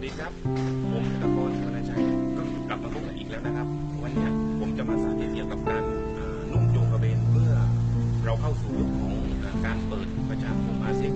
วัสดีครับ ผมตะกรธนาชัยก็กลับมาพบกันอีกแล้วนะครับ วันนี้ผมจะมาสาธิตเกี่ยวกับการนุ่งโจงกระเบนเพื่อเราเข้าสู่ยุคของการเปิดประชาคมอาเซียน